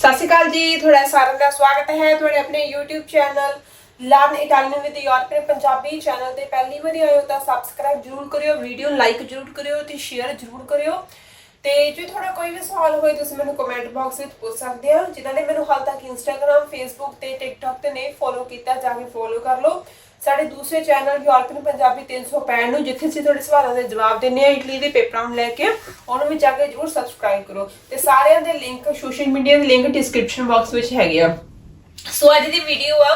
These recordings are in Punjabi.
ਸਤਿ ਸ਼੍ਰੀ ਅਕਾਲ ਜੀ, ਤੁਹਾਡਾ ਸਾਰਿਆਂ ਦਾ ਸਵਾਗਤ ਹੈ ਤੁਹਾਡੇ ਆਪਣੇ YouTube channel learn Italian with European Punjabi channel ਤੇ ਪਹਿਲੀ ਵਾਰੀ ਆਏ ਹੋ ਤਾਂ ਸਬਸਕ੍ਰਾਈਬ ਜਰੂਰ ਕਰਿਓ ਵੀਡੀਓ ਲਾਈਕ ਜਰੂਰ ਕਰਿਓ ਤੇ ਸ਼ੇਅਰ ਜਰੂਰ ਕਰਿਓ। ਤੇ ਜੇ ਤੁਹਾਡਾ ਕੋਈ ਵੀ ਸਵਾਲ ਹੋਏ, ਤੁਸੀਂ ਮੈਨੂੰ ਕਮੈਂਟ ਬਾਕਸ ਵਿੱਚ ਪੁੱਛ ਸਕਦੇ ਹੋ, ਜਿਨ੍ਹਾਂ ਨੇ ਮੈਨੂੰ ਹਾਲ ਤੱਕ Instagram, Facebook ਤੇ TikTok ਤੇ ਨਹੀਂ ਫੋਲੋ ਕੀਤਾ, ਜਾ ਕੇ ਫੋਲੋ ਕਰ ਲਓ। ਸਾਡੇ ਦੂਸਰੇ ਚੈਨਲ ਯੂਰਪੀਅਨ ਪੰਜਾਬੀ 365 ਨੂੰ, ਜਿੱਥੇ ਅਸੀਂ ਤੁਹਾਡੇ ਸਵਾਲਾਂ ਦੇ ਜਵਾਬ ਦਿੰਨੇ ਆ ਇਟਲੀ ਦੇ ਪੇਪਰਾਂ ਨੂੰ ਲੈ ਕੇ, ਉਹਨੂੰ ਵੀ ਜਾ ਕੇ ਜਰੂਰ ਸਬਸਕ੍ਰਾਈਬ ਕਰੋ। ਤੇ ਸਾਰਿਆਂ ਦੇ ਲਿੰਕ ਸੋਸ਼ਲ ਮੀਡੀਆ ਦੇ ਲਿੰਕ ਡਿਸਕ੍ਰਿਪਸ਼ਨ ਬਾਕਸ ਵਿੱਚ ਹੈਗੇ ਆ। ਸੋ ਅੱਜ ਦੀ ਵੀਡੀਓ ਆ,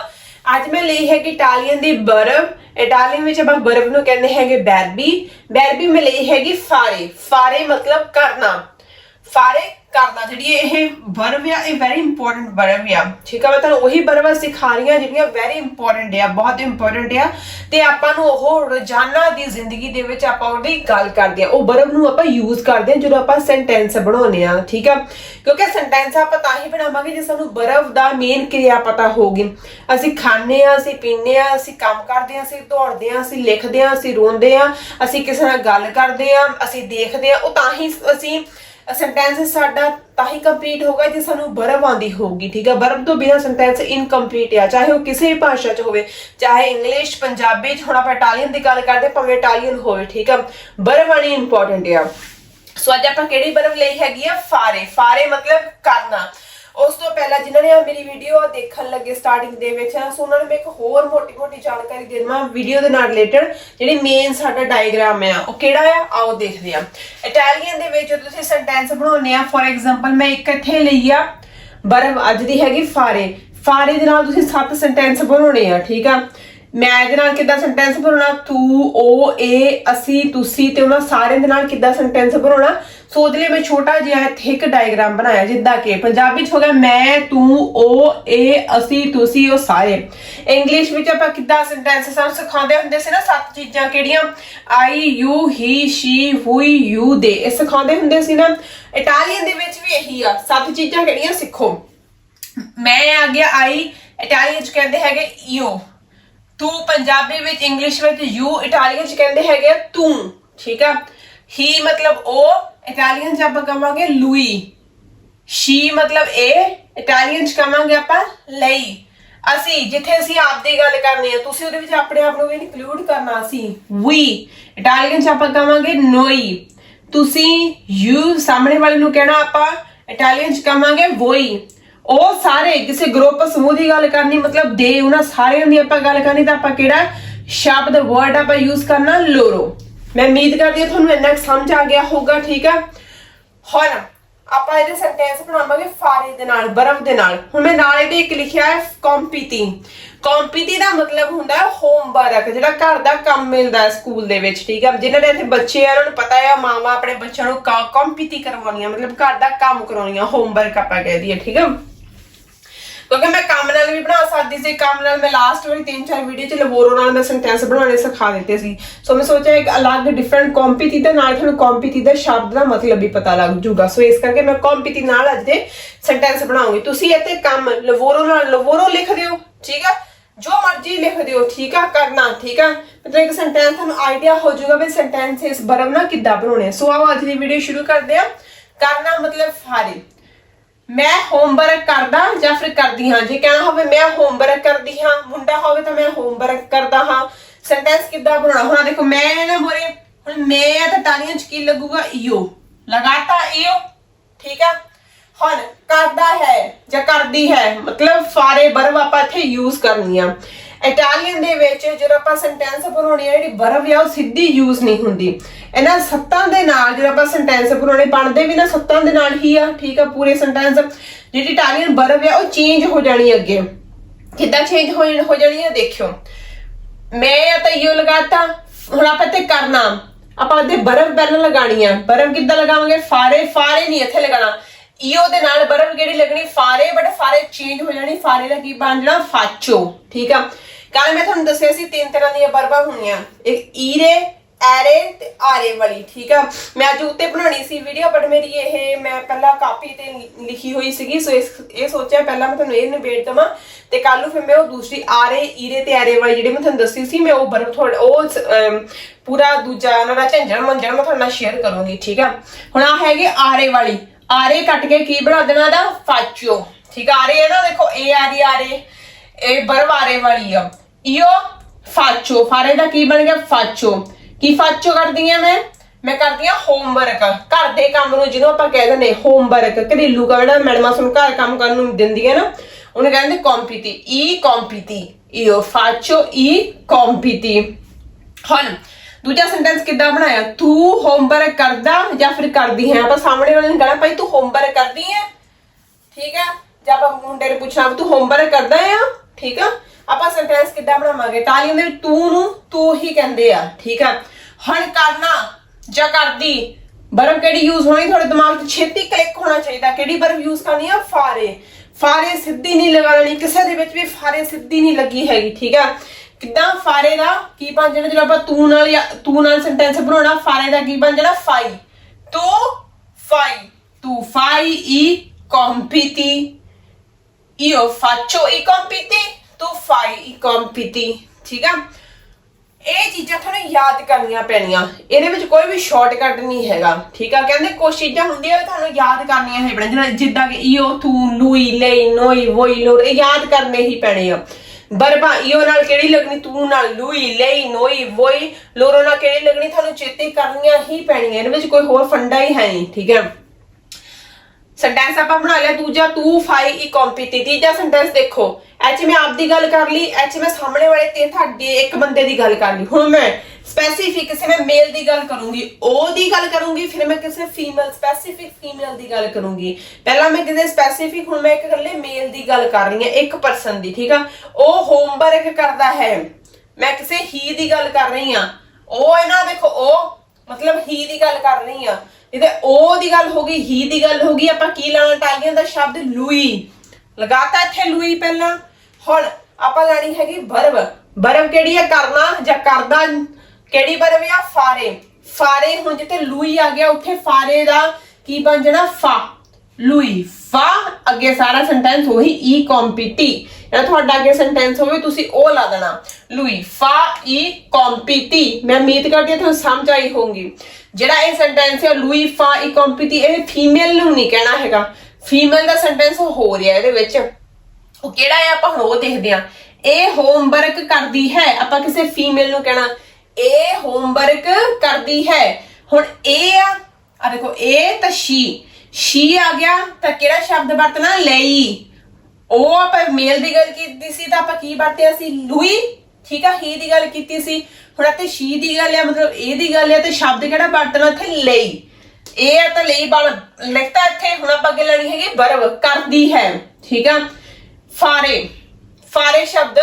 ਅੱਜ ਮੈਂ ਲਈ ਹੈਗੀ ਇਟਾਲੀਅਨ ਦੀ ਬਰਫ। ਇਟਾਲੀਅਨ ਵਿੱਚ ਆਪਾਂ ਬਰਫ ਨੂੰ ਕਹਿੰਦੇ ਹੈਗੇ ਬੈਰਬੀ। ਬੈਰਬੀ ਮੈਂ ਲਈ ਹੈਗੀ ਫਾਰੇ। ਫਾਰੇ ਮਤਲਬ ਕਰਨਾ। ਫਾਰੇ ਕਰਨਾ ਜਿਹੜੀ ਇਹ ਬਰਫ ਆ, ਇਹ ਵੈਰੀ ਇੰਪੋਰਟੈਂਟ ਬਰਫ ਆ। ਠੀਕ ਆ, ਮੈਂ ਤੁਹਾਨੂੰ ਉਹੀ ਬਰਫ ਸਿਖਾ ਰਹੀ ਹਾਂ ਜਿਹੜੀਆਂ ਵੈਰੀ ਇੰਪੋਰਟੈਂਟ ਆ, ਬਹੁਤ ਇੰਪੋਰਟੈਂਟ ਆ। ਤੇ ਆਪਾਂ ਨੂੰ ਉਹ ਰੋਜ਼ਾਨਾ ਦੀ ਜ਼ਿੰਦਗੀ ਦੇ ਵਿੱਚ ਆਪਾਂ ਉਹਦੀ ਗੱਲ ਕਰਦੇ ਆ। ਉਹ ਬਰਫ ਨੂੰ ਆਪਾਂ ਯੂਜ਼ ਕਰਦੇ ਆ, ਜਦੋਂ ਆਪਾਂ ਸੈਂਟੈਂਸ ਬਣਾਉਂਦੇ ਆ, ਠੀਕ ਆ? ਕਿਉਂਕਿ ਸੈਂਟੈਂਸ ਆਪਾਂ ਤਾਂ ਹੀ ਬਣਾਵਾਂਗੇ ਜੇ ਸਾਨੂੰ ਬਰਫ ਦਾ ਮੇਨ ਕਿਰਿਆ ਪਤਾ ਹੋਊਗੀ। ਅਸੀਂ ਖਾਂਦੇ ਆ, ਅਸੀਂ ਪੀਂਦੇ ਆ, ਅਸੀਂ ਕੰਮ ਕਰਦੇ ਆ, ਅਸੀਂ ਦੌੜਦੇ ਆ, ਅਸੀਂ ਲਿਖਦੇ ਆ, ਅਸੀਂ ਰੋਂਦੇ ਆ, ਅਸੀਂ ਕਿਸੇ ਨਾਲ ਗੱਲ ਕਰਦੇ ਆ, ਅਸੀਂ ਦੇਖਦੇ ਆ, ਉਹ ਤਾਂ ਹੀ ਅਸੀਂ ਸੈਂਟੈਂਸ ਸਾਡਾ ਤਾਂ ਹੀ ਕੰਪਲੀਟ ਹੋਗਾ ਜੇ ਸਾਨੂੰ ਬਰਫ ਆਂਦੀ ਹੋਊਗੀ, ਠੀਕ ਹੈ? ਬਰਫ ਤੋਂ ਬਿਨਾ ਸੈਂਟੈਂਸ ਇਨਕੰਪਲੀਟ ਆ, ਚਾਹੇ ਉਹ ਕਿਸੇ ਵੀ ਭਾਸ਼ਾ 'ਚ ਹੋਵੇ, ਚਾਹੇ ਇੰਗਲਿਸ਼ ਪੰਜਾਬੀ 'ਚ, ਹੁਣ ਆਪਾਂ ਇਟਾਲੀਅਨ ਦੀ ਗੱਲ ਕਰਦੇ, ਭਾਵੇਂ ਇਟਾਲੀਅਨ ਹੋਵੇ, ਠੀਕ ਹੈ? ਬਰਫ ਆਣੀ ਇੰਪੋਰਟੈਂਟ ਆ। ਸੋ ਅੱਜ ਆਪਾਂ ਕਿਹੜੀ ਬਰਫ ਲਈ ਹੈਗੀ ਆ? ਫਾਰੇ। ਫਾਰੇ ਮਤਲਬ ਕਰਨਾ। ਪਹਿਲਾਂ ਜਿਨ੍ਹਾਂ ਨੇ ਮੇਰੀ ਵੀਡੀਓ ਦੇਖਣ ਲੱਗੇ ਸਟਾਰਟਿੰਗ ਦੇ ਵਿੱਚ, ਸੋ ਉਹਨਾਂ ਨੂੰ ਮੈਂ ਇੱਕ ਹੋਰ ਮੋਟੀ ਮੋਟੀ ਜਾਣਕਾਰੀ ਦੇ ਵੀਡੀਓ ਦੇ ਨਾਲ ਰਿਲੇਟਡ ਜਿਹੜੀ ਮੇਨ ਸਾਡਾ ਡਾਇਗਰਾਮ ਆ, ਉਹ ਕਿਹੜਾ ਆ? ਆਓ ਦੇਖਦੇ ਆ ਇਟਾਲੀਅਨ ਦੇ ਵਿੱਚ ਜਦੋਂ ਤੁਸੀਂ ਸੈਂਟੈਂਸ ਬਣਾਉਂਦੇ ਆ ਫੋਰ ਐਗਜ਼ਾਮਪਲ ਮੈਂ ਇੱਕ ਇੱਥੇ ਲਈ ਆ, ਬਰਫ ਅੱਜ ਦੀ ਹੈਗੀ ਫਾਰੇ। ਫਾਰੇ ਦੇ ਨਾਲ ਤੁਸੀਂ ਸੱਤ ਸੈਂਟੈਂਸ ਬਣਾਉਣੇ ਆ, ਠੀਕ ਆ? ਮੈਂ ਦੇ ਨਾਲ ਕਿੱਦਾਂ ਸੈਂਟੈਂਸ ਬਣਾਉਣਾ ਤੂੰ, ਉਹ, ਇਹ, ਅਸੀਂ, ਤੁਸੀਂ ਤੇ ਉਹਨਾਂ ਸਾਰਿਆਂ ਦੇ ਨਾਲ ਕਿੱਦਾਂ ਸੈਂਟੈਂਸ ਬਣਾਉਣਾ ਸੋ ਉਹਦੇ ਲਈ ਮੈਂ ਛੋਟਾ ਜਿਹਾ ਇੱਥੇ ਇੱਕ ਡਾਇਗਰਾਮ ਬਣਾਇਆ, ਜਿੱਦਾਂ ਕਿ ਪੰਜਾਬੀ ਚ ਹੋ ਗਿਆ ਮੈਂ, ਤੂੰ, ਉਹ, ਇਹ, ਅਸੀਂ, ਤੁਸੀਂ, ਉਹ ਸਾਰੇ। ਇੰਗਲਿਸ਼ ਵਿੱਚ ਆਪਾਂ ਕਿੱਦਾਂ ਸੈਂਟੈਂਸ ਸਾਨੂੰ ਸਿਖਾਉਂਦੇ ਹੁੰਦੇ ਸੀ ਨਾ, ਸੱਤ ਚੀਜ਼ਾਂ ਕਿਹੜੀਆਂ? ਆਈ ਯੂ ਹੀ ਸ਼ੀ ਹੁਈ ਯੂ ਦੇ ਇਹ ਸਿਖਾਉਂਦੇ ਹੁੰਦੇ ਸੀ ਨਾ। ਇਟਾਲੀਅਨ ਦੇ ਵਿੱਚ ਵੀ ਇਹੀ ਆ, ਸੱਤ ਚੀਜ਼ਾਂ ਕਿਹੜੀਆਂ ਸਿੱਖੋ। ਮੈਂ ਆ ਗਿਆ ਆਈ ਇਟਾਲੀਅਨ ਚ ਕਹਿੰਦੇ ਹੈਗੇ ਯੂ ਤੂੰ ਪੰਜਾਬੀ ਵਿੱਚ ਇੰਗਲਿਸ਼ ਵਿੱਚ ਯੂ ਇਟਾਲੀਅਨ ਚ ਕਹਿੰਦੇ ਹੈਗੇ ਆ ਤੂੰ, ਠੀਕ ਆ? ਹੀ ਮਤਲਬ ਉਹ ਇਟਾਲੀਅਨ ਚ ਆਪਾਂ ਕਹਾਂਗੇ ਲੂਈ ਸ਼ੀ ਮਤਲਬ ਇਹ ਇਟਾਲੀਅਨ ਚ ਕਹਾਂਗੇ ਆਪਾਂ ਲਈ। ਅਸੀਂ, ਜਿੱਥੇ ਅਸੀਂ ਆਪ ਦੀ ਗੱਲ ਕਰਨੀ ਹੈ ਤੁਸੀਂ ਉਹਦੇ ਵਿੱਚ ਆਪਣੇ ਆਪ ਨੂੰ ਵੀ ਇਨਕਲੂਡ ਕਰਨਾ ਅਸੀਂ ਵੀ ਇਟਾਲੀਅਨ ਚ ਆਪਾਂ ਕਵਾਂਗੇ ਨੋਈ ਤੁਸੀਂ ਯੂ ਸਾਹਮਣੇ ਵਾਲੇ ਨੂੰ ਕਹਿਣਾ ਆਪਾਂ ਇਟਾਲੀਅਨ ਚ ਕਵਾਂਗੇ ਵੋਈ ਉਹ ਸਾਰੇ ਕਿਸੇ ਗਰੁੱਪ ਸਮੂਹ ਦੀ ਗੱਲ ਕਰਨੀ, ਮਤਲਬ ਦੇ ਉਹਨਾਂ ਸਾਰਿਆਂ ਦੀ ਆਪਾਂ ਗੱਲ ਕਰਨੀ ਤਾਂ ਆਪਾਂ ਕਿਹੜਾ? ਸ਼ਬਦ ਵਰਡ ਆਪਾਂ ਯੂਜ਼ ਕਰਨਾ ਲੋਰੋ ਮੈਂ ਉਮੀਦ ਕਰਦੀ ਹਾਂ ਤੁਹਾਨੂੰ ਇੰਨਾ ਸਮਝ ਆ ਗਿਆ ਹੋਊਗਾ, ਠੀਕ ਆ? ਹੁਣ ਆਪਾਂ ਇਹਦੇ ਸੈਂਟੈਂਸ ਬਣਾਵਾਂਗੇ ਫਾਰੇ ਦੇ ਨਾਲ, ਬਰਫ਼ ਦੇ ਨਾਲ। ਹੁਣ ਮੈਂ ਨਾਲ ਇਹਦੇ ਇੱਕ ਲਿਖਿਆ ਹੈ ਕੰਪੀਤੀ ਕੰਪੀਤੀ ਦਾ ਮਤਲਬ ਹੁੰਦਾ ਹੈ ਹੋਮਵਰਕ ਜਿਹੜਾ ਘਰ ਦਾ ਕੰਮ ਮਿਲਦਾ ਹੈ ਸਕੂਲ ਦੇ ਵਿੱਚ, ਠੀਕ ਆ? ਜਿਨ੍ਹਾਂ ਦੇ ਇੱਥੇ ਬੱਚੇ ਆ, ਉਹਨਾਂ ਨੂੰ ਪਤਾ ਹੈ, ਮਾਵਾ ਆਪਣੇ ਬੱਚਿਆਂ ਨੂੰ ਕੰਪੀਤੀ ਕਰਵਾਉਣੀਆਂ, ਮਤਲਬ ਘਰ ਦਾ ਕੰਮ ਕਰਾਉਣੀਆਂ ਹੋਮਵਰਕ ਆਪਾਂ ਕਹਿ ਦਈਏ, ਠੀਕ ਆ? ਕਿਉਂਕਿ ਮੈਂ ਕੰਮ ਨਾਲ ਵੀ ਬਣਾ ਸਕਦੀ ਸੀ, ਕੰਮ ਨਾਲ ਮੈਂ ਲਾਸਟ ਵਾਲੀ ਤਿੰਨ ਚਾਰ ਵੀਡੀਓ ਚ ਲਵੋਰੋ ਨਾਲ ਮੈਂ ਸੈਂਟੈਂਸ ਬਣਾਉਣੇ ਸਿਖਾ ਦਿੱਤੇ ਸੀ। ਸੋ ਮੈਂ ਸੋਚਿਆ ਇੱਕ ਅਲੱਗ ਡਿਫਰੈਂਟ ਕੰਪੀਤੀ ਦੇ ਨਾਲ ਤੁਹਾਨੂੰ ਕੰਪੀਤੀ ਦਾ ਸ਼ਬਦ ਦਾ ਮਤਲਬ ਵੀ ਪਤਾ ਲੱਗ ਜੂਗਾ ਸੋ ਇਸ ਕਰਕੇ ਮੈਂ ਕੰਪੀਤੀ ਨਾਲ ਅੱਜ ਦੇ ਸੈਂਟੈਂਸ ਬਣਾਉਂਗੀ। ਤੁਸੀਂ ਇੱਥੇ ਕੰਮ ਲਵੋਰੋ ਨਾਲ ਲਵੋਰੋ ਲਿਖ ਦਿਓ, ਠੀਕ ਆ? ਜੋ ਮਰਜ਼ੀ ਲਿਖ ਦਿਓ, ਠੀਕ ਆ? ਕਰਨਾ, ਠੀਕ ਆ? ਮਤਲਬ ਇੱਕ ਸੈਂਟੈਂਸ ਤੁਹਾਨੂੰ ਆਈਡੀਆ ਹੋ ਜਾਊਗਾ ਵੀ ਸੈਂਟੈਂਸ ਇਸ ਬਰਮ ਨਾਲ ਕਿੱਦਾਂ ਬਣਾਉਣੇ ਸੋ ਆਓ ਅੱਜ ਦੀ ਵੀਡੀਓ ਸ਼ੁਰੂ ਕਰਦੇ ਆ ਕਰਨਾ ਮਤਲਬ ਫਾਰੇ। ਮੈਂ ਹੋਮਵਰਕ ਕਰਦਾ ਜਾਂ ਫਿਰ ਕਰਦੀ ਹਾਂ? ਜੇ ਕਹਿਣਾ ਹੋਵੇ ਮੈਂ ਹੋਮਵਰਕ ਕਰਦੀ ਹਾਂ, ਮੁੰਡਾ ਹੋਵੇ ਤਾਂ ਮੈਂ ਹੋਮਵਰਕ ਕਰਦਾ ਹਾਂ। ਸੈਂਟੈਂਸ ਕਿੱਦਾਂ ਬਣਾਉਣਾ? ਹੁਣ ਦੇਖੋ, ਮੈਂ ਨਾ ਬੋਲੇ, ਹੁਣ ਮੈਂ ਤਾਂ ਟਾਲੀਆਂ ਚ ਕੀ ਲੱਗੂਗਾ? ਈਓ ਲਗਾਤਾ ਈਓ ਠੀਕ ਆ? ਹੁਣ ਕਰਦਾ ਹੈ ਜਾਂ ਕਰਦੀ ਹੈ? ਮਤਲਬ ਸਾਰੇ ਬਰਬ ਆਪਾਂ ਇੱਥੇ ਯੂਜ਼ ਕਰਨੀ ਆ ਇਟਾਲੀਅਨ ਦੇ ਵਿੱਚ ਜਦੋਂ ਆਪਾਂ ਸੈਂਟੈਂਸ ਬਣਾਉਣੀ ਆ, ਜਿਹੜੀ ਬਰਬ ਆ, ਉਹ ਸਿੱਧੀ ਯੂਜ਼ ਨਹੀਂ ਹੁੰਦੀ। ਇਹਨਾਂ ਸੱਤਾਂ ਦੇ ਨਾਲ ਜਦੋਂ ਆਪਾਂ ਸੈਂਟੈਂਸ ਬਣਾਉਣੇ, ਬਣਦੇ ਵੀ ਨਾ ਸੱਤਾਂ ਦੇ ਨਾਲ ਹੀ ਆ, ਠੀਕ ਆ, ਪੂਰੇ ਸੈਂਟੈਂਸ ਜਿਹੜੀ ਇਟਾਲੀਅਨ ਬਰਬ ਆ, ਉਹ ਚੇਂਜ ਹੋ ਜਾਣੀ ਅੱਗੇ। ਕਿੱਦਾਂ ਚੇਂਜ ਹੋ ਜਾਣੀ ਆ, ਦੇਖਿਓ। ਮੈਂ ਤਾਂ ਇਹੋ ਲਗਾਤਾ, ਹੁਣ ਆਪਾਂ ਤੇ ਕਰਨਾ। ਆਪਾਂ ਤੇ ਬਰਫ਼ ਪਹਿਲਾਂ ਲਗਾਣੀ ਆ। ਬਰਫ਼ ਕਿੱਦਾਂ ਲਗਾਵਾਂਗੇ? ਫਾਰੇ ਫਾਰੇ ਨਹੀਂ ਇੱਥੇ ਲਗਾਣਾ ਈਓ ਦੇ ਨਾਲ ਬਰਫ਼ ਕਿਹੜੀ ਲੱਗਣੀ? ਫਾਰੇ ਬਟ ਫਾਰੇ ਚੇਂਜ ਹੋ ਜਾਣੀ। ਫਾਰੇ ਦਾ ਕੀ ਬਣ ਜਾਣਾ? ਫਾਚੋ, ਠੀਕ ਆ? ਕੱਲ ਮੈਂ ਤੁਹਾਨੂੰ ਦੱਸਿਆ ਸੀ ਤਿੰਨ ਤਰ੍ਹਾਂ ਦੀਆਂ ਬਰਬਾਂ ਹੁੰਦੀਆਂ ਇੱਕ ਈਰੇ, ਐਰੇ ਤੇ ਆਰੇ ਵਾਲੀ, ਠੀਕ ਆ? ਮੈਂ ਅੱਜ ਉੱਤੇ ਬਣਾਉਣੀ ਸੀ ਵੀਡੀਓ ਬਟ ਮੇਰੀ ਇਹ, ਮੈਂ ਪਹਿਲਾਂ ਕਾਪੀ ਤੇ ਲਿਖੀ ਹੋਈ ਸੀਗੀ, ਸੋ ਇਹ ਸੋਚਿਆ ਪਹਿਲਾਂ ਮੈਂ ਤੁਹਾਨੂੰ ਇਹ ਨਿਬੇੜ ਦਵਾਂ। ਤੇ ਕੱਲ ਨੂੰ ਫਿਰ ਮੈਂ ਉਹ ਦੂਸਰੀ ਆਰੇ, ਈਰੇ ਤੇ ਐਰੇ ਵਾਲੀ ਜਿਹੜੀ ਮੈਂ ਤੁਹਾਨੂੰ ਦੱਸੀ ਸੀ, ਮੈਂ ਉਹ ਬਰਬ ਥੋੜਾ ਉਹ ਪੂਰਾ ਦੂਜਾ ਉਹਨਾਂ ਦਾ ਝੰਜਣ ਮੰਜਣ ਮੈਂ ਤੁਹਾਡੇ ਨਾਲ ਸ਼ੇਅਰ ਕਰੂੰਗੀ, ਠੀਕ ਆ? ਹੁਣ ਆ ਹੈਗੇ ਆਰੇ ਵਾਲੀ। ਆਰੇ ਕੱਟ ਕੇ ਕੀ ਬਣਾ ਦੇਣਾ ਦਾ ਫਾਚੋ, ਠੀਕ ਆ? ਆ ਰਹੀ ਨਾ, ਦੇਖੋ, ਇਹ ਆ ਰਹੀ ਆ ਰਹੀ ਇਹ ਬਰਵਾਰੇ ਵਾਲੀ ਆ। ਈਓ ਫਾਚੋ, ਫਾਰੇ ਦਾ ਕੀ ਬਣ ਗਿਆ? ਫਾਚੋ। ਕੀ ਫਾਚੋ ਕਰਦੀ ਆ ਮੈਂ? ਮੈਂ ਕਰਦੀ ਆ ਹੋਮਵਰਕ ਘਰ ਦੇ ਕੰਮ ਨੂੰ ਜਿਹਨੂੰ ਆਪਾਂ ਕਹਿ ਦਿੰਦੇ ਹੋਮਵਰਕ ਘਰੇਲੂ ਕੰਮ ਜਿਹੜਾ ਮੈਡਮਾਂ ਸਾਨੂੰ ਘਰ ਕੰਮ ਕਰਨ ਨੂੰ ਦਿੰਦੀਆਂ ਨਾ, ਉਹਨੂੰ ਕਹਿੰਦੇ ਕੰਪੀਤੀ ਈ ਕੰਪੀਤੀ ਈਓ ਫਾਚੋ, ਈ ਕੰਪੀਤੀ ਹੁਣ, ਦੂਜਾ ਸੈਂਟੈਂਸ ਕਿੱਦਾਂ ਬਣਾਇਆ? ਤੂੰ ਹੋਮਵਰਕ ਕਰਦਾ ਜਾਂ ਫਿਰ ਕਰਦੀ ਹੈ ਆਪਾਂ ਸਾਹਮਣੇ ਵਾਲੇ ਨੂੰ ਕਹਣਾ, ਭਾਈ ਤੂੰ ਹੋਮਵਰਕ ਕਰਦੀ ਹੈ ਠੀਕ ਹੈ ਜੇ ਆਪਾਂ ਮੁੰਡੇ ਨੂੰ ਪੁੱਛਣਾ ਵੀ ਤੂੰ ਹੋਮਵਰਕ ਕਰਦਾ ਆ, ਠੀਕ ਆ? ਆਪਾਂ ਸੈਂਟੈਂਸ ਕਿੱਦਾਂ ਬਣਾਵਾਂਗੇ? ਤਾਲੀਆਂ ਦੇ ਤੂੰ ਨੂੰ ਤੂੰ ਹੀ ਕਹਿੰਦੇ ਆ, ਠੀਕ ਆ? ਹੁਣ ਕਰਨਾ ਜਾਂ ਕਰਦੀ? ਬਰਬ ਕਿਹੜੀ ਯੂਜ਼ ਹੋਣੀ? ਤੁਹਾਡੇ ਦਿਮਾਗ 'ਚ ਛੇਤੀ ਕਲਿੱਕ ਹੋਣਾ ਚਾਹੀਦਾ। ਕਿਹੜੀ ਬਰਬ ਯੂਜ਼ ਕਰਨੀ ਆ? ਫਾਰੇ। ਫਾਰੇ ਸਿੱਧੀ ਨਹੀਂ ਲਗਾਣੀ ਕਿਸੇ ਦੇ ਵਿੱਚ ਵੀ ਫਾਰੇ ਸਿੱਧੀ ਨਹੀਂ ਲੱਗੀ ਹੈਗੀ, ਠੀਕ ਆ? ਕਿੱਦਾਂ? ਫਾਰੇ ਦਾ ਕੀ ਬਣ ਜਾਣਾ? ਜਦੋਂ ਆਪਾਂ ਤੂੰ ਨਾਲ ਜਾਂ ਤੂੰ ਨਾਲ ਸੈਂਟੈਂਸ ਬਣਾਉਣਾ, ਫਾਰੇ ਦਾ ਕੀ ਬਣ ਜਾਣਾ? ਫਾਈ। ਤੂੰ ਫਾਈ। tu fai i compiti io faccio i compiti, tu fai i compiti, ਠੀਕ ਆ? ਇਹ ਚੀਜ਼ਾਂ ਤੁਹਾਨੂੰ ਯਾਦ ਕਰਨੀਆਂ ਪੈਣੀਆਂ। ਇਹਦੇ ਵਿੱਚ ਕੋਈ ਵੀ ਸ਼ਾਰਟਕਟ ਨਹੀਂ ਹੈਗਾ, ਠੀਕ ਆ? ਕਹਿੰਦੇ ਕੁਝ ਚੀਜ਼ਾਂ ਹੁੰਦੀਆਂ ਉਹ ਤੁਹਾਨੂੰ ਯਾਦ ਕਰਨੀਆਂ ਹੀ ਪੈਣੀਆਂ ਜਿੱਦਾਂ ਕਿ ਈਓ, ਤੂੰ ਲੂਈ ਲਈ, ਨੋਈ, ਵੋਈ ਲੋਰ ਇਹ ਯਾਦ ਕਰਨੇ ਹੀ ਪੈਣੇ ਆ। ਬਰਬਾ, ਈਓ ਨਾਲ ਕਿਹੜੀ ਲੱਗਣੀ? ਤੂੰ ਨਾਲ ਲੂਈ, ਲਈ, ਨੋਈ, ਵੋਈ ਲੋਰੋ ਨਾਲ ਕਿਹੜੀ ਲੱਗਣੀ? ਤੁਹਾਨੂੰ ਚੇਤੇ ਕਰਨੀਆਂ ਹੀ ਪੈਣੀਆਂ। ਇਹਦੇ ਵਿੱਚ ਕੋਈ ਹੋਰ ਫੰਡਾ ਹੀ ਹੈ ਨਹੀਂ, ਠੀਕ ਹੈ? ਸੈਂਟੈਂਸ ਆਪਾਂ ਬਣਾ ਲਿਆ ਦੂਜਾ ਤੂੰ ਫਾਈ ਈ ਕੰਪੀਟੀ ਤੀਜਾ ਸੈਂਟੈਂਸ ਦੇਖੋ। ਐਚ ਮੈਂ ਆਪ ਦੀ ਗੱਲ ਕਰ ਲਈ ਐਚ ਮੈਂ ਸਾਹਮਣੇ ਵਾਲੇ ਤੇ ਤੁਹਾਡੇ ਇੱਕ ਬੰਦੇ ਦੀ ਗੱਲ ਕਰ ਲਈ। ਹੁਣ ਮੈਂ ਸਪੈਸੀਫਿਕ ਕਿਸੇ ਮੈਂ ਮੇਲ ਦੀ ਗੱਲ ਕਰੂੰਗੀ, ਉਹ ਦੀ ਗੱਲ ਕਰੂੰਗੀ, ਫਿਰ ਮੈਂ ਕਿਸੇ ਫੀਮੇਲ ਸਪੈਸੀਫਿਕ ਫੀਮੇਲ ਦੀ ਗੱਲ ਕਰੂੰਗੀ। ਪਹਿਲਾਂ ਮੈਂ ਕਿਸੇ ਸਪੈਸੀਫਿਕ ਹੁਣ ਮੈਂ ਇੱਕ ਇਕੱਲੇ ਮੇਲ ਦੀ ਗੱਲ ਕਰ ਰਹੀ ਹਾਂ, ਇੱਕ ਪਰਸਨ ਦੀ, ਠੀਕ ਆ? ਉਹ ਹੋਮਵਰਕ ਕਰਦਾ ਹੈ। ਮੈਂ ਕਿਸੇ ਹੀ ਦੀ ਗੱਲ ਕਰ ਰਹੀ ਹਾਂ। ਉਹ ਇਹਨਾਂ, ਦੇਖੋ, ਉਹ ਮਤਲਬ ਹੀ ਦੀ ਗੱਲ ਕਰ ਰਹੀ ਆ। ਇਹਦੇ ਉਹ ਦੀ ਗੱਲ ਹੋ ਗਈ, ਹੀ ਦੀ ਗੱਲ ਹੋ ਗਈ, ਆਪਾਂ ਕੀ ਲਾਣਾ ਟਾਲੀਆਂ ਦਾ ਸ਼ਬਦ ਲੂਈ। ਲਗਾਤਾ ਇੱਥੇ ਲੂਈ ਪਹਿਲਾਂ। ਹੁਣ ਆਪਾਂ ਲੈਣੀ ਹੈਗੀ ਬਰਬ ਬਰਬ ਕਿਹੜੀ ਹੈ ਕਰਨਾ ਜਾਂ ਕਰਦਾ? ਕਿਹੜੀ ਬਰਬ ਆ? ਫਾਰੇ। ਫਾਰੇ ਹੁਣ ਜਿੱਥੇ ਲੂਈ ਆ ਗਿਆ, ਉੱਥੇ ਫਾਰੇ ਦਾ ਕੀ ਬਣ ਜਾਣਾ? ਫਾ। ਲੂਈ ਫਾ, ਅੱਗੇ ਸਾਰਾ ਸੈਂਟੈਂਸ ਉਹੀ e ਈ ਕੰਪੀਟੀ e। ਜਿਹੜਾ ਤੁਹਾਡਾ ਅੱਗੇ ਸੈਂਟੈਂਸ ਹੋਵੇ, ਤੁਸੀਂ ਉਹ ਲਾ ਦੇਣਾ। ਲੂਈ ਈ ਕੰਪੀਟੀ ਮੈਂ ਉਮੀਦ ਕਰਦੀ ਹਾਂ ਤੁਹਾਨੂੰ ਸਮਝ ਆਈ ਹੋਊਗੀ। ਜਿਹੜਾ ਇਹ ਸੈਂਟੈਂਸ ਹੈ ਲੂਈ ਈ ਕੰਪੀਟੀ ਇਹ ਫੀਮੇਲ ਨੂੰ ਨਹੀਂ ਕਹਿਣਾ ਹੈਗਾ। ਫੀਮੇਲ ਦਾ ਸੈਂਟੈਂਸ ਹੋ ਰਿਹਾ ਇਹਦੇ ਵਿੱਚ। ਉਹ ਕਿਹੜਾ ਹੈ, ਆਪਾਂ ਹੁਣ ਉਹ ਦੇਖਦੇ ਆ ਇਹ ਹੋਮਵਰਕ ਕਰਦੀ ਹੈ, ਆਪਾਂ ਕਿਸੇ ਫੀਮੇਲ ਨੂੰ ਕਹਿਣਾ। ਇਹ ਹੋਮਵਰਕ ਕਰਦੀ ਹੈ। ਹੁਣ ਇਹ ਆ ਆ ਦੇਖੋ, ਇਹ ਤਾਂ ਸ਼ੀ ਸ਼ੀ ਆ ਗਿਆ, ਤਾਂ ਕਿਹੜਾ ਸ਼ਬਦ ਵਰਤਣਾ? ਲਈ। ਉਹ ਆਪਾਂ ਮੇਲ ਦੀ ਗੱਲ ਕੀਤੀ ਸੀ, ਤਾਂ ਆਪਾਂ ਕੀ ਵਰਤਿਆ ਸੀ? ਲੂਈ ਠੀਕ ਆ ਹੀ ਦੀ ਗੱਲ ਕੀਤੀ ਸੀ। ਹੁਣ ਇੱਥੇ ਸ਼ੀ ਦੀ ਗੱਲ ਆ, ਮਤਲਬ ਇਹ ਦੀ ਗੱਲ ਆ, ਤੇ ਸ਼ਬਦ ਕਿਹੜਾ ਵਰਤਣਾ? ਇੱਥੇ ਲਈ। ਇਹ ਆ ਤਾਂ ਲਈ ਬਲ ਲਿਖਤਾ ਇੱਥੇ, ਹੁਣ ਆਪਾਂ ਅੱਗੇ ਲੈਣੀ ਹੈਗੀ ਬਰਬ ਕਰਦੀ ਹੈ। ਠੀਕ ਆ? ਫਾਰੇ। ਫਾਰੇ ਸ਼ਬਦ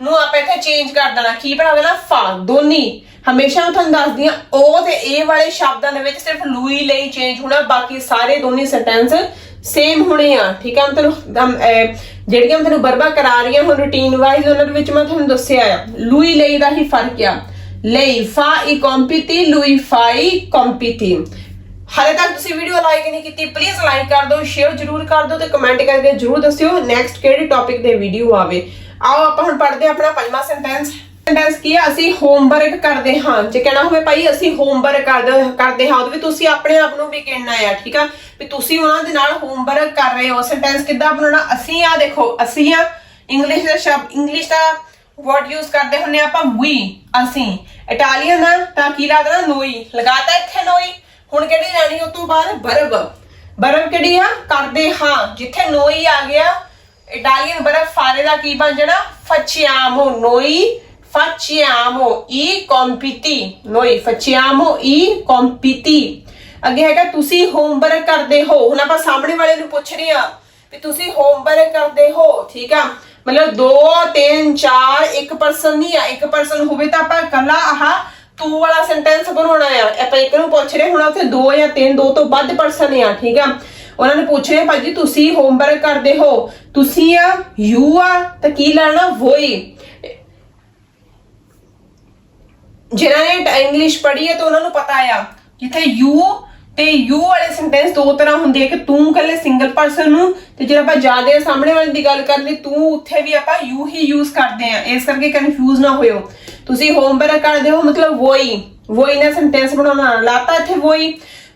ਨੂੰ ਆਪਾਂ ਇੱਥੇ ਚੇਂਜ ਕਰ ਦੇਣਾ। ਕੀ ਬਣਾ ਦੇਣਾ ਫਾ ਦੋਨੀ। ਹਮੇਸ਼ਾ ਮੈਂ ਤੁਹਾਨੂੰ ਦੱਸਦੀ ਆ ਉਹ ਤੇ ਇਹ ਵਾਲੇ ਸ਼ਬਦਾਂ ਦੇ ਵਿੱਚ ਸਿਰਫ ਲੂਈ ਲਈ ਚੇਂਜ ਹੋਣਾ, ਬਾਕੀ ਸਾਰੇ ਦੋਨੇ ਸੈਂਟੈਂਸ ਸੇਮ ਹੋਣੇ ਆ, ਠੀਕ ਆ? ਮੈਂ ਤੁਹਾਨੂੰ ਜਿਹੜੀਆਂ ਮੈਂ ਤੁਹਾਨੂੰ ਬਰਬਾ ਕਰਾ ਰਹੀ ਹਾਂ ਹੁਣ ਰੂਟੀਨ ਵਾਈਜ਼ ਉਹਨਾਂ ਦੇ ਵਿੱਚ ਮੈਂ ਤੁਹਾਨੂੰ ਦੱਸਿਆ ਆ। ਲੂਈ ਲਈ ਦਾ ਹੀ ਫ਼ਰਕ ਆ। ਲਈ, ਫਾ, ਈ ਕੰਪੀਟੀ ਲੂਈ ਫਾਈ ਕੰਪੀਟੀ ਹਾਲੇ ਤੱਕ ਤੁਸੀਂ ਵੀਡੀਓ ਲਾਈਕ ਨਹੀਂ ਕੀਤੀ ਪਲੀਜ਼ ਲਾਈਕ ਕਰ ਦਿਓ ਸ਼ੇਅਰ ਜਰੂਰ ਕਰ ਦਿਓ ਤੇ ਕਮੈਂਟ ਕਰਕੇ ਜਰੂਰ ਦੱਸਿਓ ਨੈਕਸਟ ਕਿਹੜੇ ਟੌਪਿਕ ਦੇ ਵੀਡੀਓ ਆਵੇ। ਆਓ ਆਪਾਂ ਹੁਣ ਪੜ੍ਹਦੇ ਹਾਂ ਆਪਣਾ ਪੰਜਵਾਂ ਸੈਂਟੈਂਸ ਸੈਂਟੈਂਸ ਕੀ ਹੈ ਅਸੀਂ ਹੋਮਵਰਕ ਕਰਦੇ ਹਾਂ। ਜੇ ਕਹਿਣਾ ਹੋਵੇ ਭਾਈ, ਅਸੀਂ ਹੋਮਵਰਕ ਕਰਦੇ ਕਰਦੇ ਹਾਂ। ਉਹ ਵੀ ਤੁਸੀਂ ਆਪਣੇ ਆਪ ਨੂੰ ਵੀ ਕਹਿਣਾ ਆ, ਠੀਕ ਆ? ਵੀ ਤੁਸੀਂ ਉਹਨਾਂ ਦੇ ਨਾਲ ਹੋਮਵਰਕ ਕਰ ਰਹੇ ਹੋ। ਸੈਂਟੈਂਸ ਕਿੱਦਾਂ ਬਣਾਉਣਾ? ਅਸੀਂ ਆ ਦੇਖੋ, ਅਸੀਂ ਆ ਇੰਗਲਿਸ਼ ਦਾ ਸ਼ਬਦ ਇੰਗਲਿਸ਼ ਦਾ ਵਰਡ ਯੂਜ਼ ਕਰਦੇ ਹੁੰਨੇ ਆਪਾਂ ਵੀ ਅਸੀਂ। ਇਟਾਲੀਅਨ ਦਾ ਤਾਂ ਕੀ ਲੱਗਦਾ? ਨੋਈ ਲਗਾਤਾ ਇੱਥੇ ਨੋਈ ਹੁਣ ਕਿਹੜੀ ਲੈਣੀ? ਉਸ ਤੋਂ ਬਾਅਦ ਬਰਬ ਬਰਬ ਕਿਹੜੀ ਆ? ਕਰਦੇ ਹਾਂ। ਜਿੱਥੇ ਨੋਈ ਆ ਗਿਆ ਇਟਾਲੀਅਨ ਬਰਬ ਫਾਰੇ ਕੀ ਬਣ ਜਾਣਾ? ਫਚਿਆਮੋ ਨੋਈ facciamo i compiti noi facciamo i compiti ਅੱਗੇ ਹੈਗਾ, ਤੁਸੀਂ ਹੋਮਵਰਕ ਕਰਦੇ ਹੋ। ਹੁਣ ਆਪਾਂ ਸਾਹਮਣੇ ਵਾਲੇ ਨੂੰ ਪੁੱਛ ਰਹੇ ਆ ਵੀ ਤੁਸੀਂ ਹੋਮਵਰਕ ਕਰਦੇ ਹੋ, ਠੀਕ ਆ? ਮਤਲਬ 2 3 4 ਇੱਕ ਪਰਸਨ ਨਹੀਂ ਆ, ਇੱਕ ਪਰਸਨ ਹੋਵੇ ਤਾਂ ਆਪਾਂ ਕੱਲਾ ਆਹ ਤੂੰ ਵਾਲਾ ਸੈਂਟੈਂਸ ਬਣਾਉਣਾ ਆ। ਆਪਾਂ ਇੱਕ ਨੂੰ ਪੁੱਛ ਰਹੇ ਹੁਣ ਉੱਥੇ ਦੋ ਜਾਂ ਤਿੰਨ, ਦੋ ਤੋਂ ਵੱਧ ਪਰਸਨ ਆ, ਠੀਕ ਆ? ਉਹਨਾਂ ਨੇ ਪੁੱਛ ਰਹੇ ਭਾਜੀ ਤੁਸੀਂ ਹੋਮਵਰਕ ਕਰਦੇ ਹੋ, ਤੁਸੀਂ ਆ ਯੂ ਆ, ਤਾਂ ਕੀ ਲੈਣਾ, ਵੋਈ? ਜਿਨ੍ਹਾਂ ਨੇ ਇੰਗਲਿਸ਼ ਪੜ੍ਹੀ ਹੈ, ਤਾਂ ਉਹਨਾਂ ਨੂੰ ਪਤਾ ਆ। ਜਿੱਥੇ ਯੂ ਤੇ ਯੂ ਵਾਲੇ ਸੈਂਟੈਂਸ ਦੋ ਤਰ੍ਹਾਂ ਹੁੰਦੇ ਆ ਕਿ ਤੂੰ ਕੱਲੇ ਸਿੰਗਲ ਪਰਸਨ ਨੂੰ, ਤੇ ਜੇ ਆਪਾਂ ਜਾਦੇ ਸਾਹਮਣੇ ਵਾਲੇ ਦੀ ਗੱਲ ਕਰਨੀ ਤੂੰ, ਉੱਥੇ ਵੀ ਆਪਾਂ ਯੂ ਹੀ ਯੂਜ਼ ਕਰਦੇ ਆ। ਇਸ ਕਰਕੇ ਕਨਫਿਊਜ਼ ਨਾ ਹੋਇਓ। ਤੁਸੀਂ ਹੋਮਵਰਕ ਕਰਦੇ ਹੋ, ਮਤਲਬ ਵੋਈ। ਵੋਈ ਨਾਲ ਸੈਂਟੈਂਸ ਬਣਾਉਣਾ, ਲਾਤਾ ਇੱਥੇ ਵੋਈ।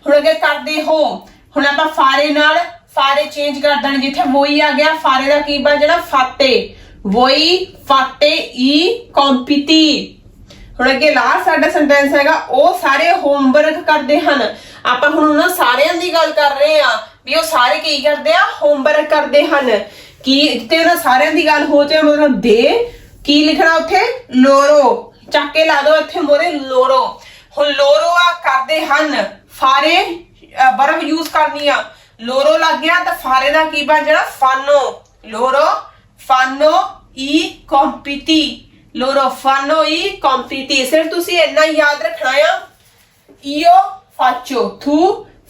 ਹੁਣ ਅੱਗੇ ਕਰਦੇ ਹੋ ਹੁਣ ਆਪਾਂ ਫਾਰੇ ਨਾਲ ਫਾਰੇ ਚੇਂਜ ਕਰ ਦੇਣ, ਜਿੱਥੇ ਵੋਈ ਆ ਗਿਆ, ਫਾਰੇ ਦਾ ਕੀ ਬਣ ਜਾਣਾ? ਫਾਤੇ ਵੋਈ ਫਾਤੇ ਈ ਕੰਪੀਤੀ ਹੁਣ ਅੱਗੇ ਲਾਸਟ ਸਾਡਾ ਸੈਂਟੈਂਸ ਹੈਗਾ, ਉਹ ਸਾਰੇ ਹੋਮਵਰਕ ਕਰਦੇ ਹਨ। ਆਪਾਂ ਹੁਣ ਉਹਨਾਂ ਸਾਰਿਆਂ ਦੀ ਗੱਲ ਕਰ ਰਹੇ ਆ ਵੀ ਉਹ ਸਾਰੇ ਕੀ ਕਰਦੇ ਆ? ਹੋਮਵਰਕ ਕਰਦੇ ਹਨ। ਕੀ ਜਿੱਤੇ ਉਹਨਾਂ ਸਾਰਿਆਂ ਦੀ ਗੱਲ ਹੋ ਤੇ ਮਤਲਬ ਦੇ, ਕੀ ਲਿਖਣਾ ਉੱਥੇ? ਲੋਰੋ। ਚੱਕ ਕੇ ਲਾ ਦੋ ਇੱਥੇ ਮੋਰੇ, ਲੋਰੋ। ਹੁਣ ਲੋਰੋ ਆ, ਕਰਦੇ ਹਨ। ਫਾਰੇ ਬਰਫ਼ ਯੂਜ਼ ਕਰਨੀ ਆ। ਲੋਰੋ ਲੱਗ ਗਿਆ ਤਾਂ ਫਾਰੇ ਦਾ ਕੀ ਬਣ ਜਾਣਾ? ਫਾਨੋ। ਲੋਰੋ, ਫਾਨੋ ਈ ਕੰਪੀਤੀ ਲੋਰੋ, ਫਾਨੋ ਈ ਕੰਪੀਤੀ ਸਿਰ ਤੁਸੀਂ ਇੰਨਾ ਯਾਦ ਰੱਖਣਾ ਆ। io faccio tu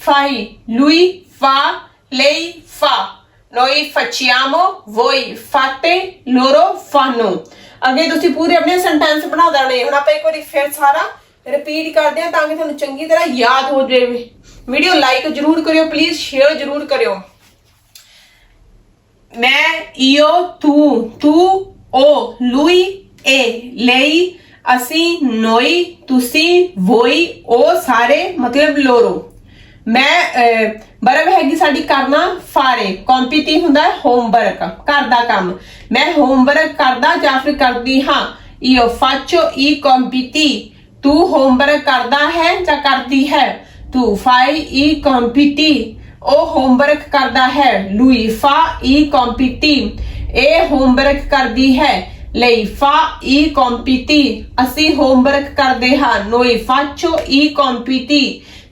fai lui fa lei fa noi facciamo voi fate loro fanno ਅੱਗੇ ਤੁਸੀਂ ਪੂਰੇ ਆਪਣੇ ਸੈਂਟੈਂਸ ਬਣਾ ਦੇਣੇ। ਹੁਣ ਆਪਾਂ ਇੱਕ ਵਾਰੀ ਫਿਰ ਸਾਰਾ ਰਿਪੀਟ ਕਰਦੇ ਹਾਂ ਤਾਂ ਕਿ ਤੁਹਾਨੂੰ ਚੰਗੀ ਤਰ੍ਹਾਂ ਯਾਦ ਹੋ ਜਾਵੇ। ਵੀਡੀਓ ਲਾਈਕ ਜਰੂਰ ਕਰਿਓ ਪਲੀਜ਼ ਸ਼ੇਅਰ ਜਰੂਰ ਕਰਿਓ। ਮੈਂ io ਤੂੰ ਤੂੰ, ਓ lui e lei ਅਸੀਂ noi ਤੁਸੀਂ voi ਉਹ ਸਾਰੇ, ਮਤਲਬ ਲੋਰੋ। ਮੈਂ ਬਰਬ ਹੈਗੀ ਸਾਡੀ ਕਰਨਾ ਫਾਰੇ ਕੰਪੀਟੀ ਹੁੰਦਾ ਹੈ ਹੋਮਵਰਕ ਘਰ ਦਾ ਕੰਮ। ਮੈਂ ਹੋਮਵਰਕ ਕਰਦਾ ਜਾਂ ਫਿਰ ਕਰਦੀ ਹਾਂ। io faccio ਈ compiti ਤੂੰ ਹੋਮਵਰਕ ਕਰਦਾ ਹੈ ਜਾਂ ਕਰਦੀ ਹੈ? ਤੂਫਾਈ ਈ ਕੰਪੀਟੀ ਉਹ ਹੋਮਵਰਕ ਕਰਦਾ ਹੈ ਲੂਈਫਾ ਈ ਕੰਪੀਟੀ ਇਹ ਹੋਮਵਰਕ ਕਰਦੀ ਹੈ ਲਈਫਾ ਈ ਕੰਪੀਟੀ ਅਸੀਂ ਹੋਮਵਰਕ ਕਰਦੇ ਹਾਂ ਨੋਈਫਾਚੋ ਈ ਕੰਪੀਟੀ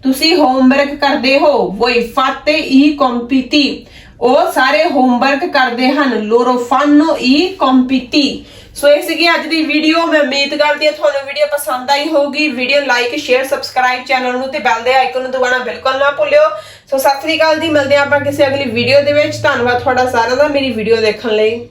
ਤੁਸੀਂ ਹੋਮਵਰਕ ਕਰਦੇ ਹੋ ਵੋਈਫਾਤੇ ਈ ਕੰਪੀਟੀ ਉਹ ਸਾਰੇ ਹੋਮਵਰਕ ਕਰਦੇ ਹਨ ਲੋਰੋਫਾਨੋ ਈ ਕੰਪੀਟੀ ਸੋ ਇਹ ਸੀਗੀ ਅੱਜ ਦੀ ਵੀਡੀਓ ਮੈਂ ਉਮੀਦ ਕਰਦੀ ਹਾਂ ਤੁਹਾਨੂੰ ਵੀਡੀਓ ਪਸੰਦ ਆਈ ਹੋਊਗੀ। Video like share subscribe channel ਨੂੰ ਤੇ ਬੈਲ ਦੇ ਆਈਕਨ ਨੂੰ ਦਬਾਉਣਾ ਬਿਲਕੁਲ ਨਾ ਭੁੱਲਿਓ। ਸੋ ਸਤਿ ਸ੍ਰੀ ਅਕਾਲ ਜੀ, ਮਿਲਦੇ ਹਾਂ ਆਪਾਂ ਕਿਸੇ ਅਗਲੀ ਵੀਡੀਓ ਦੇ ਵਿੱਚ। ਧੰਨਵਾਦ ਤੁਹਾਡਾ ਸਾਰਿਆਂ ਦਾ ਮੇਰੀ ਵੀਡੀਓ ਦੇਖਣ ਲਈ।